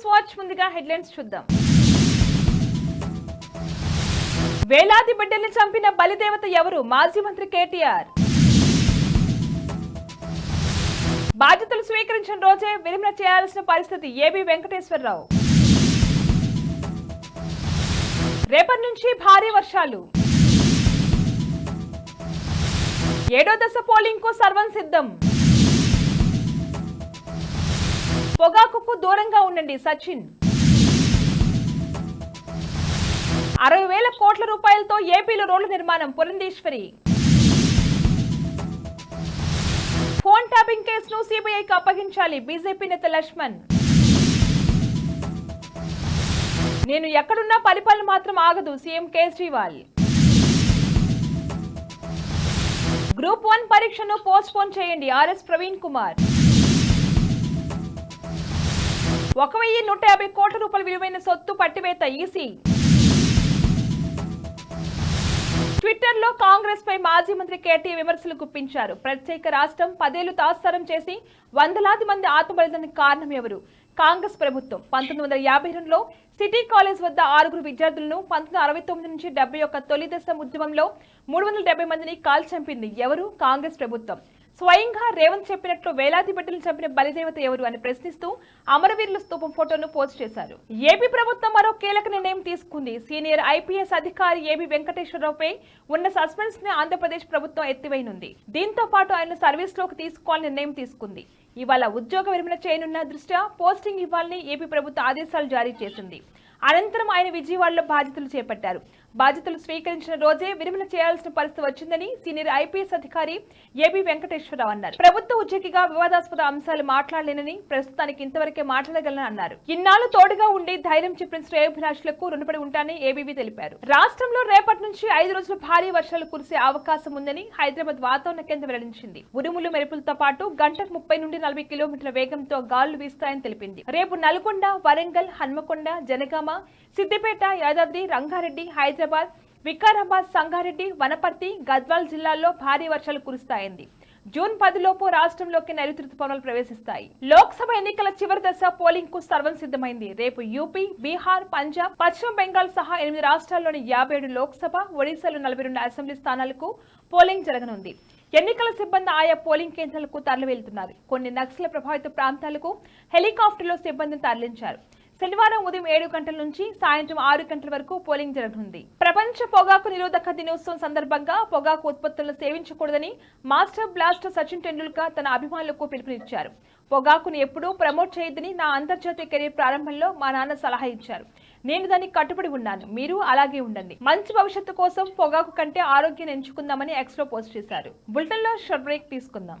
News watch ముందుగా headlines చూద్దాం. వేలాది బిడ్డల్ని చంపిన బలిదేవత ఎవరు? మాజీ మంత్రి కేటీఆర్. బాధ్యతలు స్వీకరించిన రోజే విరమణ చేయాల్సిన పరిస్థితి ఏబి వెంకటేశ్వరరావు. రేపటి నుంచి భారీ వర్షాలు. ఏడో దశ పోలింగ్కు సర్వం సిద్ధం. పొగాకుకు దూరంగా ఉండండి సచిన్. అరవై వేల కోట్ల రూపాయలతో ఏపీలో రోడ్ల నిర్మాణం పురంధేశ్వరి. ఫోన్ ట్యాపింగ్ కేసును సిబిఐకి అప్పగించాలి బీజేపీ నేత లక్ష్మణ్. నేను ఎక్కడున్నా పరిపాలన మాత్రం ఆగదు సీఎం కేజ్రీవాల్. గ్రూప్ వన్ పరీక్షను పోస్ట్ పోన్ చేయండి ఆర్ఎస్ ప్రవీణ్ కుమార్. ఒక వెయ్యి నూట యాభై కోట్ల రూపాయల విలువైన సొత్తు పట్టివేత ఈసీ. ట్విట్టర్లో కాంగ్రెస్ పై మాజీ మంత్రి కేటీ విమర్శలు గుప్పించారు. ప్రత్యేక రాష్ట్రం పదేళ్ళు తాత్సారం చేసి వందలాది మంది ఆత్మబలిదానికి కారణం ఎవరు? కాంగ్రెస్ ప్రభుత్వం. పంతొమ్మిది వందల యాభై రెండులో సిటీ కాలేజ్ వద్ద ఆరుగురు విద్యార్థులను పంతొమ్మిది అరవై తొమ్మిది నుంచి డెబ్బై ఒక్క తొలి దశ ఉద్యమంలో మూడు వందల డెబ్బై మందిని కాల్ చంపింది ఎవరు? కాంగ్రెస్ ప్రభుత్వం. స్వయంగా రేవంత్ చెప్పినట్లు వేలాది బిడ్డలు చంపిన బలిదేవత ఎవరు అని ప్రశ్నిస్తూ అమరవీరుల స్తూపం ఫోటోను పోస్ట్ చేశారు. ఏపీ ప్రభుత్వం మరో కీలక నిర్ణయం తీసుకుంది. సీనియర్ ఐపీఎస్ అధికారి ఏబి వెంకటేశ్వరరావుపై ఉన్న సస్పెన్స్ని ఆంధ్రప్రదేశ్ ప్రభుత్వం ఎత్తివేయనుంది. దీంతో పాటు ఆయన సర్వీస్లోకి తీసుకోవాలని నిర్ణయం తీసుకుంది. ఇవాళ ఉద్యోగ విరమణ చేయనున్న దృష్ట్యా పోస్టింగ్ ఇవ్వాలని ఏపీ ప్రభుత్వ ఆదేశాలు జారీ చేసింది. అనంతరం ఆయన విజయవాడలో బాధ్యతలు చేపట్టారు. బాధ్యతలు స్వీకరించిన రోజే విరమణ చేయాల్సిన పరిస్థితి వచ్చిందని సీనియర్ ఐపీఎస్ అధికారి ఏబి వెంకటేశ్వరరావు అన్నారు. ప్రభుత్వ ఉద్యోగిగా వివాదాస్పద అంశాలు మాట్లాడలేనని ప్రస్తుతానికి ఇంతవరకే మాట్లాడగలనని అన్నారు. ఇన్నాళ్ళు తోడుగా ఉండి ధైర్యం చెప్పిన శ్రేయభిలాషులకు రుణపడి ఉంటానని ఏబీవీ తెలిపారు. రాష్ట్రంలో రేపటి నుంచి ఐదు రోజులు భారీ వర్షాలు కురిసే అవకాశం ఉందని హైదరాబాద్ వాతావరణ కేంద్రం వెల్లడించింది. ఉరుములు మెరుపులతో పాటు గంటకు ముప్పై నుండి నలభై కిలోమీటర్ల వేగంతో గాలులు వీస్తాయని తెలిపింది. రేపు నల్గొండ వరంగల్ హన్మకొండ జనగామ సిద్దిపేట యాదాద్రి రంగారెడ్డి హైదరాబాద్ వికారాబాద్ సంగారెడ్డి వనపర్తి గద్వాల్ జిల్లాల్లో భారీ వర్షాలు కురుస్తాయంది జూన్ పదిలోపు రాష్ట్రంలోకి నైరుతి రుతుపవనాలు ప్రవేశిస్తాయి. లోక్సభ ఎన్నికల చివరి దశ పోలింగ్కు సర్వం సిద్ధమైంది. రేపు యూపీ బీహార్ పంజాబ్ పశ్చిమ బెంగాల్ సహా ఎనిమిది రాష్ట్రాల్లోని యాభై ఏడు లోక్సభ ఒడిశాలో నలభై రెండు అసెంబ్లీ స్థానాలకు పోలింగ్ జరగనుంది. ఎన్నికల సిబ్బంది ఆయా పోలింగ్ కేంద్రాలకు తరలి వెళ్తున్నారు కొన్ని నక్సల ప్రభావిత ప్రాంతాలకు హెలికాప్టర్లో సిబ్బందిని తరలించారు. శనివారం ఉదయం ఏడు గంటల నుంచి సాయంత్రం ఆరు గంటల వరకు పోలింగ్ జరగనుంది. ప్రపంచ పొగాకు నిరోధక దినోత్సవం సందర్భంగా పొగాకు ఉత్పత్తులను సేవించకూడదని మాస్టర్ బ్లాస్టర్ సచిన్ టెండూల్కర్ తన అభిమానులకు పిలుపునిచ్చారు. పొగాకును ఎప్పుడూ ప్రమోట్ చేయొద్దని నా అంతర్జాతీయ కెరీర్ ప్రారంభంలో మా నాన్న సలహా ఇచ్చారు. నేను దానికి కట్టుబడి ఉన్నాను. మీరు అలాగే ఉండండి. మంచి భవిష్యత్తు కోసం పొగాకు కంటే ఆరోగ్యాన్ని ఎంచుకుందామని ఎక్స్లో పోస్ట్ చేశారు. బులెటిన్లో బ్రేక్ తీసుకుందాం.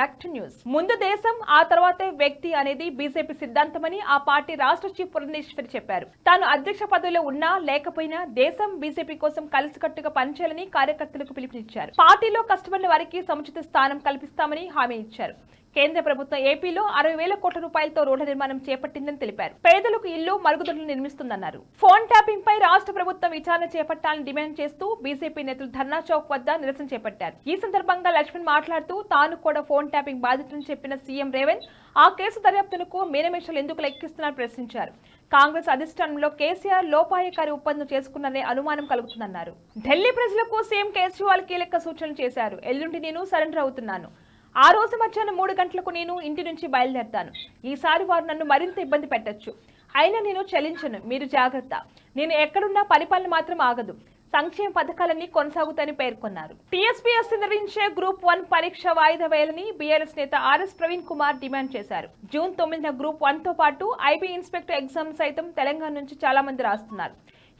Back to news. ముందు దేశం ఆ తర్వాతే వ్యక్తి అనేది బీజేపీ సిద్ధాంతమని ఆ పార్టీ రాష్ట్ర చీఫ్ పురంధేశ్వరి చెప్పారు. తాను అధ్యక్ష పదవిలో ఉన్నా లేకపోయినా దేశం బీజేపీ కోసం కలిసికట్టుగా పనిచేయాలని కార్యకర్తలకు పిలుపునిచ్చారు. పార్టీలో కష్టపడిన వారికి సముచిత స్థానం కల్పిస్తామని హామీ ఇచ్చారు. కేంద్ర ప్రభుత్వం ఏపీలో అరవై వేల కోట్ల రూపాయలతో రోడ్ల నిర్మాణం చేపట్టిందని తెలిపారు. పేదలకు ఇల్లు మరుగుదొడ్లు నిర్మిస్తుందన్నారు. ఫోన్ ట్యాపింగ్ పై రాష్ట్ర ప్రభుత్వం విచారణ చేపట్టాలని డిమాండ్ చేస్తూ బీజేపీ నేతలు ధర్నా చౌక్ వద్ద నిరసన చేపట్టారు. ఈ సందర్భంగా లక్ష్మణ్ మాట్లాడుతూ తాను కూడా ఫోన్ ట్యాపింగ్ బాధితులను చెప్పిన సీఎం రేవంత్ ఆ కేసు దర్యాప్తునకు మీనమేషాలు ఎందుకు లెక్కిస్తున్నారని ప్రశ్నించారు. కాంగ్రెస్ అధిష్టానంలో కేసీఆర్ లోపాయకారి ఒప్పందం చేసుకున్ననే అనుమానం కలుగుతుందన్నారు. ఢిల్లీ ప్రజలకు సీఎం కేజ్రీవాల్ కీలక సూచనలు చేశారు. ఎల్లుండి నేను సరెండర్ అవుతున్నాను. ఆ రోజు మధ్యాహ్నం మూడు గంటలకు నేను ఇంటి నుంచి బయలుదేరతాను. ఈసారి వారు నన్ను మరింత ఇబ్బంది పెట్టొచ్చు. అయినా నేను చలించను. మీరు జాగ్రత్త. నేను ఎక్కడున్నా పరిపాలన మాత్రం ఆగదు. సంక్షేమ పథకాలన్నీ కొనసాగుతాయని పేర్కొన్నారు. టీఎస్పీఎస్ నిర్వహించే గ్రూప్ వన్ పరీక్ష వాయిదా వేయాలని బీఆర్ఎస్ నేత ఆర్ఎస్ ప్రవీణ్ కుమార్ డిమాండ్ చేశారు. జూన్ తొమ్మిదిన గ్రూప్ వన్తో పాటు ఐబీ ఇన్స్పెక్టర్ ఎగ్జామ్ సైతం తెలంగాణ నుంచి చాలా మంది రాస్తున్నారు.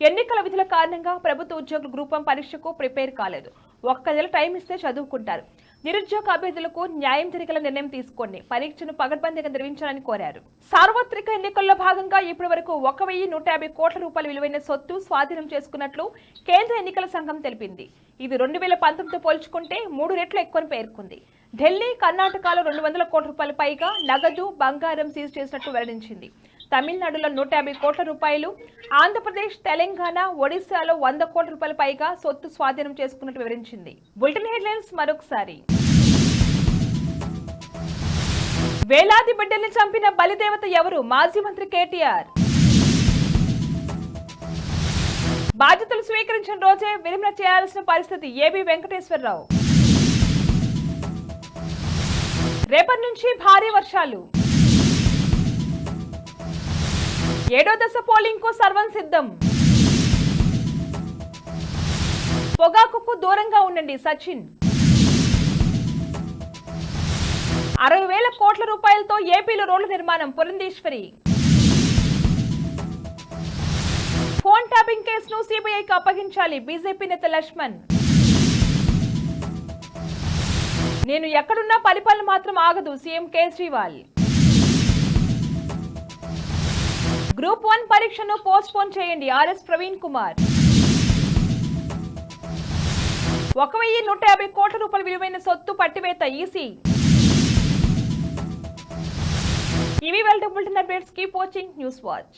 ఎన్నికల విధుల కారణంగా ప్రభుత్వ ఉద్యోగులు గ్రూప్ వన్ పరీక్షకు ప్రిపేర్ కాలేదు. ఒక్క నెల టైం ఇస్తే చదువుకుంటారు. నిరుద్యోగ అభ్యర్థులకు న్యాయం జరిగేలా నిర్ణయం తీసుకోండి. పరీక్షను పగడ్బందీగా నిర్వహించాలని కోరారు. సార్వత్రిక ఎన్నికల్లో భాగంగా ఇప్పటి వరకు ఒక వెయ్యి నూట యాభై కోట్ల రూపాయల విలువైన సొత్తు స్వాధీనం చేసుకున్నట్లు కేంద్ర ఎన్నికల సంఘం తెలిపింది. ఇది రెండు వేల పంతొమ్మిదితో పోల్చుకుంటే మూడు రెట్లు ఎక్కువని పేర్కొంది. ఢిల్లీ కర్ణాటకలో రెండు వందల కోట్ల రూపాయల పైగా నగదు బంగారం సీజ్ చేసినట్టు వెల్లడించింది. తమిళనాడులో నూట యాభై కోట్ల రూపాయలు ఆంధ్రప్రదేశ్ తెలంగాణ ఒడిశాలో వంద కోట్ల రూపాయల పైగా సొత్తు స్వాధీనం చేసుకున్నట్టు వివరించింది. బులెటిన్ హెడ్లైన్స్ మరొకసారి. వేలాది బిడ్డల్ని చంపిన బలిదేవత ఎవరు? మాజీ మంత్రి కేటీఆర్. బాధ్యతలు స్వీకరించిన రోజే విరమణ చేయాల్సిన పరిస్థితి ఏబి వెంకటేశ్వరరావు. రేపటి నుంచి భారీ వర్షాలు. ఏడో దశ పోలింగ్కు సర్వం సిద్ధం. పొగాకుకు దూరంగా ఉండండి సచిన్. అరవై వేల కోట్ల రూపాయలతో ఏపీలో రోడ్ల నిర్మాణం పురంధేశ్వరి. ఫోన్ ట్యాపింగ్ కేసును సిబిఐకి అప్పగించాలి బీజేపీ నేత లక్ష్మణ్. నేను ఎక్కడున్నా పరిపాలన మాత్రం ఆగదు సీఎం కేజ్రీవాల్. గ్రూప్ వన్ పరీక్షను పోస్ట్ పోన్ చేయండి. ఆర్ఎస్ ప్రవీణ్ కుమార్. ఒక వెయ్యి నూట యాభై కోట్ల రూపాయల విలువైన సొత్తు పట్టివేత ఈసీ. ఇవి వెల్టబుల్ updates keep watching news watch.